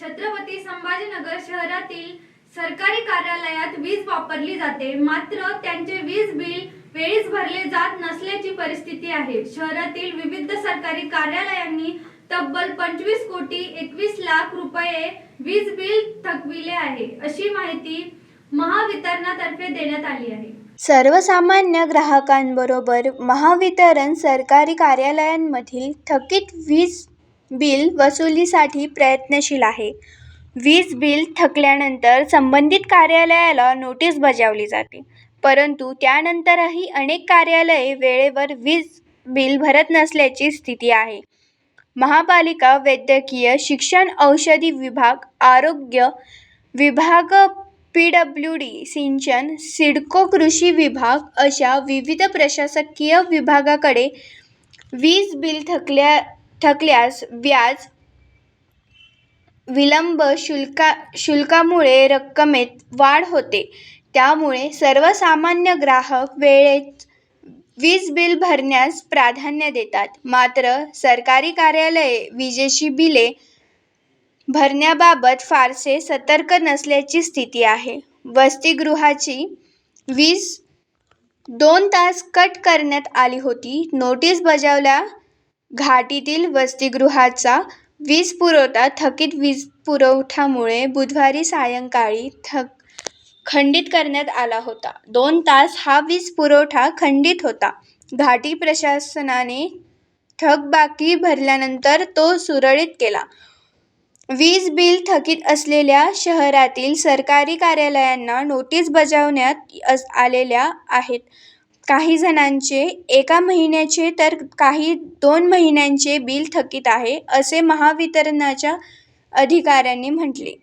छत्रपती संभाजीनगर शहरातील सरकारी कार्यालयात वीज वापरली जाते. मात्र त्यांचे वीज बिल वेळीच भरले जात नसल्याची परिस्थिती आहे. शहरातील विविध सरकारी कार्यालयांनी तब्बल पंचवीस कोटी एकवीस लाख रुपये वीज बिल थकविले आहे अशी माहिती महावितरणातर्फे देण्यात आली आहे. सर्वसामान्य ग्राहकांबरोबर महावितरण सरकारी कार्यालयांमधील थकीत वीज बिल वसुलीसाठी प्रयत्नशील आहे. वीज बिल थकल्यानंतर संबंधित कार्यालयाला नोटीस बजावली जाते. परंतु त्यानंतरही अनेक कार्यालये वेळेवर वीज बिल भरत नसल्याची स्थिती आहे. महापालिका वैद्यकीय शिक्षण औषधी विभाग आरोग्य विभाग पी डब्ल्यू डी सिंचन सिडको कृषी विभाग अशा विविध प्रशासकीय विभागाकडे वीज बिल थकल्या थकल्यास व्याज विलंब शुल्का शुल्कामुळे रक्कमेत वाढ होते. त्यामुळे सर्वसामान्य ग्राहक वेळेत वीज बिल भरण्यास प्राधान्य देतात. मात्र सरकारी कार्यालये विजेची बिले भरण्याबाबत फारसे सतर्क नसल्याची स्थिती आहे. वसतिगृहाची वीज दोन तास कट करण्यात आली होती. नोटीस बजावल्या घाटीतील वसतिगृहाचा वीज पुरवठा थकीत वीज पुरवठ्यामुळे बुधवारी सायंकाळी थक खंडित करण्यात आला होता. दोन तास हा वीज पुरवठा खंडित होता. घाटी प्रशासनाने थकबाकी भरल्यानंतर तो सुरळीत केला. वीज बिल थकीत असलेल्या शहरातील सरकारी कार्यालयांना नोटीस बजावण्यात अस आलेल्या आहेत. काही जणांचे एका महिन्याचे तर काही दोन महिन्यांचे बिल थकीत आहे असे महावितरणच्या अधिकाऱ्यांनी म्हटले.